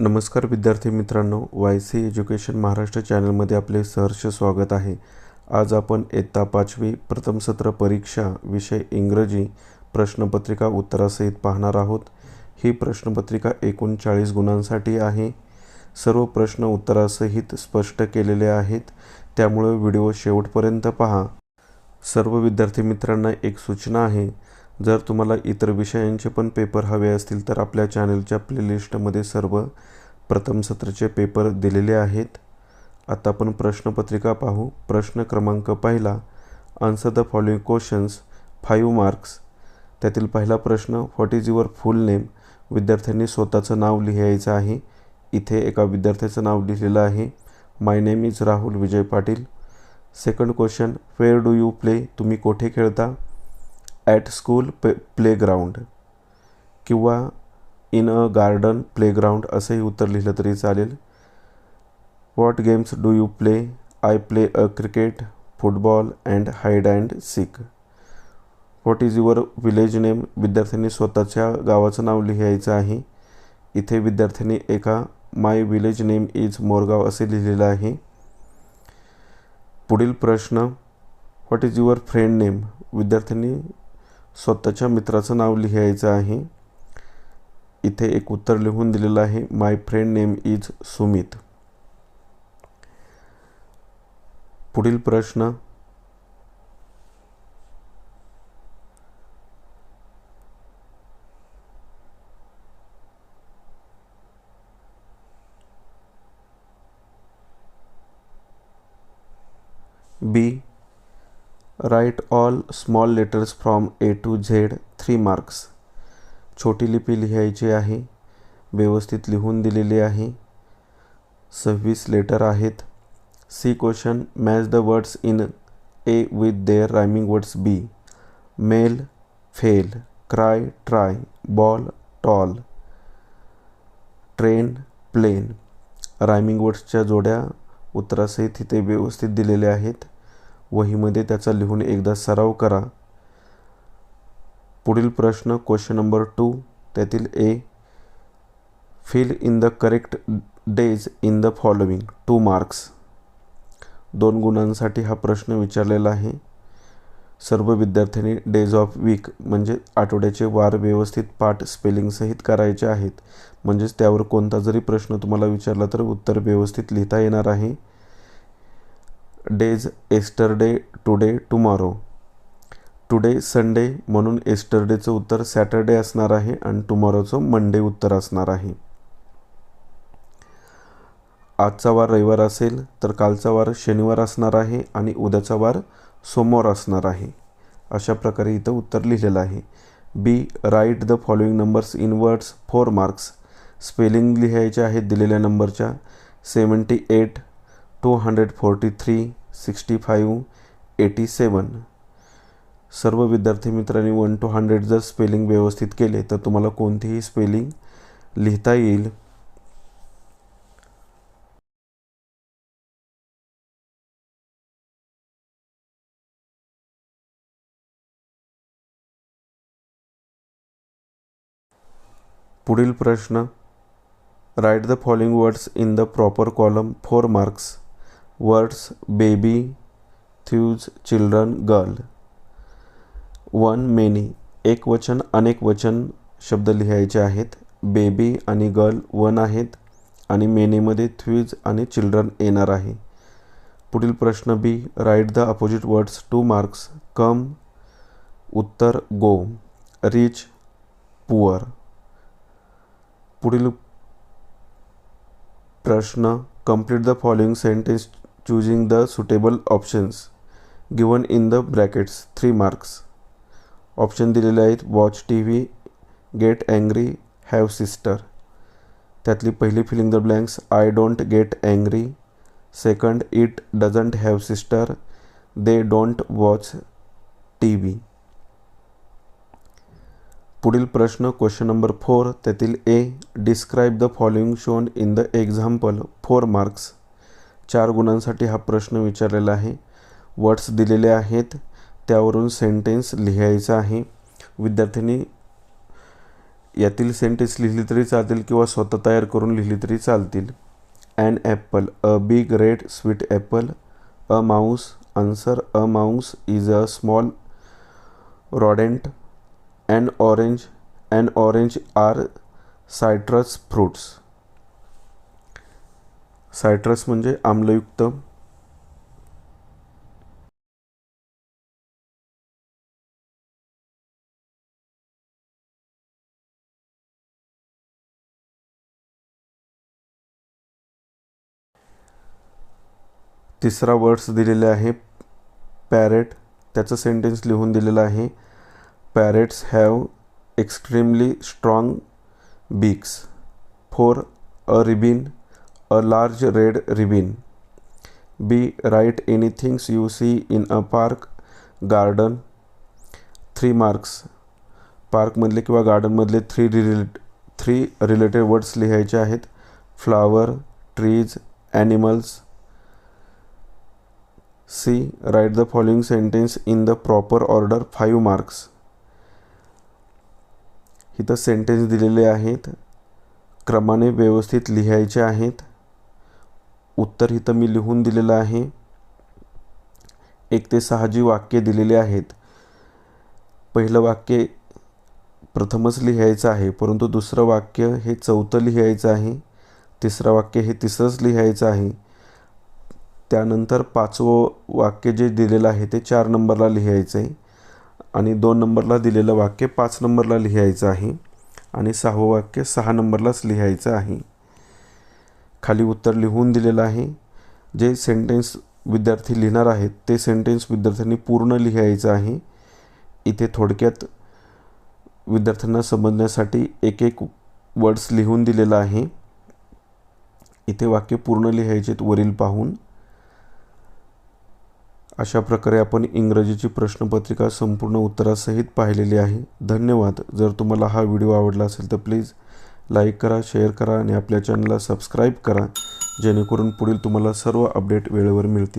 नमस्कार विद्यार्थी मित्रांनो वाय सी एज्युकेशन महाराष्ट्र चॅनलमध्ये आपले सहर्ष स्वागत आहे. आज आपण इयत्ता पाचवी प्रथम सत्र परीक्षा विषय इंग्रजी प्रश्नपत्रिका उत्तरासहित पाहणार आहोत. ही प्रश्नपत्रिका एकूण चाळीस गुणांसाठी आहे. सर्व प्रश्न उत्तरासहित स्पष्ट केलेले आहेत. त्यामुळे व्हिडिओ शेवटपर्यंत पहा. सर्व विद्यार्थी मित्रांना एक सूचना आहे. जर तुम्हाला इतर विषयांचे पण पेपर हवे असतील तर आपल्या चॅनलच्या प्लेलिस्टमध्ये सर्व प्रथम सत्राचे पेपर दिलेले आहेत. आता आपण प्रश्नपत्रिका पाहू. प्रश्न क्रमांक पहिला answer the following questions five marks त्यातील पहिला प्रश्न what is your full name विद्यार्थ्यांनी स्वतःचं नाव लिहायचं आहे. इथे एका विद्यार्थ्याचं नाव लिहिलेलं आहे. My name is Rahul Vijay Patil second question where do you play तुम्ही कोठे खेळता? ॲट स्कूल पे प्लेग्राऊंड किंवा इन अ गार्डन प्लेग्राऊंड असंही उत्तर लिहिलं तरी चालेल. What games do you play I play a cricket football and hide and seek what is your village name विद्यार्थ्यांनी स्वतःच्या गावाचं नाव लिहायचं आहे. इथे विद्यार्थ्यांनी एका my village name is Morgaon असे लिहिलेलं आहे. पुढील प्रश्न what is your friend name विद्यार्थ्यांनी स्वतःच्या मित्राचं नाव लिहायचं आहे. इथे एक उत्तर लिहून दिलेलं आहे. My friend name is Sumit पुढील प्रश्न. B write all small letters from A to Z three marks छोटी लिपी लिहायची आहे. व्यवस्थित लिहून दिलेली आहे. सव्वीस लेटर आहेत. C question match the words in A with their rhyming words B male fail cry try ball tall train plane rhyming वर्ड्सच्या जोड्या उत्तरासहित इथे व्यवस्थित दिलेल्या आहेत. वहीमध्ये त्याचा लिहून एकदा सराव करा. पुढील प्रश्न क्वेश्चन नंबर टू त्यातील A fill in the correct days in the following two marks दोन गुणांसाठी हा प्रश्न विचारलेला आहे. सर्व विद्यार्थ्यांनी डेज ऑफ वीक म्हणजे आठवड्याचे वार व्यवस्थित पाठ स्पेलिंगसहित करायचे आहेत. म्हणजेच त्यावर कोणता जरी प्रश्न तुम्हाला विचारला तर उत्तर व्यवस्थित लिहिता येणार आहे. Days yesterday today tomorrow. Today Sunday म्हणून एस्टरडेचं उत्तर सॅटरडे असणार आहे आणि टुमॉरोचं मंडे उत्तर असणार आहे. आजचा वार रविवार असेल तर कालचा वार शनिवार असणार आहे आणि उद्याचा वार सोमवार असणार आहे. अशा प्रकारे इथं उत्तर लिहिलेलं आहे. B write the following numbers in words four marks. Spelling लिहायचे आहेत दिलेल्या नंबरच्या. Seventy eight two hundred forty three sixty five eighty seven. सर्व विद्यार्थी मित्रांनी वन टू हंड्रेड जर स्पेलिंग व्यवस्थित केले तर तुम्हाला कोणतीही स्पेलिंग लिहिता येईल. पुढील प्रश्न. Write the following words in the proper column four marks words baby thews children girl. One many. एक वचन अनेक वचन शब्द लिहायचे आहेत. बेबी आणि गर्ल वन आहेत आणि मेनीमध्ये थ्यूज आणि चिल्ड्रन येणार आहे. पुढील प्रश्न B. Write the opposite words two marks. Come उत्तर गो. Rich poor. पुढील प्रश्न complete the following sentence choosing the suitable options given in the brackets three marks option दिलेले आहेत watch T V get angry have sister त्यातली पहिली filling the blanks I don't get angry second it doesn't have sister they don't watch T V पुढील प्रश्न question number four त्यातील A describe the following shown in the example four marks चार गुणांसाठी हा प्रश्न विचारलेला आहे. वर्ड्स दिलेले आहेत. त्यावरून सेंटेन्स लिहायचं आहे. विद्यार्थ्यांनी यातील सेंटेन्स लिहिली तरी चालतील किंवा स्वतः तयार करून लिहिली तरी चालतील. And apple a big red sweet apple a mouse answer a mouse is a small rodent and orange and orange are citrus fruits citrus म्हणजे आम्लयुक्त. तिसरा वर्ड्स दिलेले आहे पॅरेट. त्याचं सेंटेन्स लिहून दिलेलं आहे parrots have extremely strong beaks. Four a ribbon a large red ribbon B write anythings you see in a park garden three marks पार्कमधले किंवा गार्डनमधले three relate three related words लिहायचे आहेत. Flower trees animals C write the following sentence in the proper order five marks इथं sentence दिलेले आहेत. क्रमाने व्यवस्थित लिहायचे आहेत. उत्तर इथं मी लिहून दिलेलं आहे. एक ते सहा जी वाक्य दिलेली आहेत. पहिलं वाक्य प्रथमच लिहायचं आहे परंतु दुसरं वाक्य हे चौथं लिहायचं आहे. तिसरं वाक्य हे तिसरंच लिहायचं आहे. त्यानंतर पाचवं वाक्य जे दिलेलं आहे ते चार नंबरला लिहायचं आहे आणि दोन नंबरला दिलेलं वाक्य पाच नंबरला लिहायचं आहे. आणि सहावं वाक्य सहा नंबरलाच लिहायचं आहे. खाली उत्तर लिहून दिलेलं आहे. जे सेंटेन्स विद्यार्थी लिहिणार आहेत ते सेंटेन्स विद्यार्थ्यांनी पूर्ण लिहायचं आहे. इथे थोडक्यात विद्यार्थ्यांना समजण्यासाठी एक एक वर्ड्स लिहून दिलेलं आहे. इथे वाक्य पूर्ण लिहायचेत वरील पाहून. अशा प्रकारे आपण इंग्रजीची प्रश्नपत्रिका संपूर्ण उत्तरासहित पाहिलेली आहे. धन्यवाद. जर तुम्हाला हा व्हिडिओ आवडला असेल तर प्लीज लाईक करा शेअर करा आणि आपल्या चॅनलला सबस्क्राईब करा जेणेकरून पुढील तुम्हाला सर्व अपडेट वेळेवर मिळतील.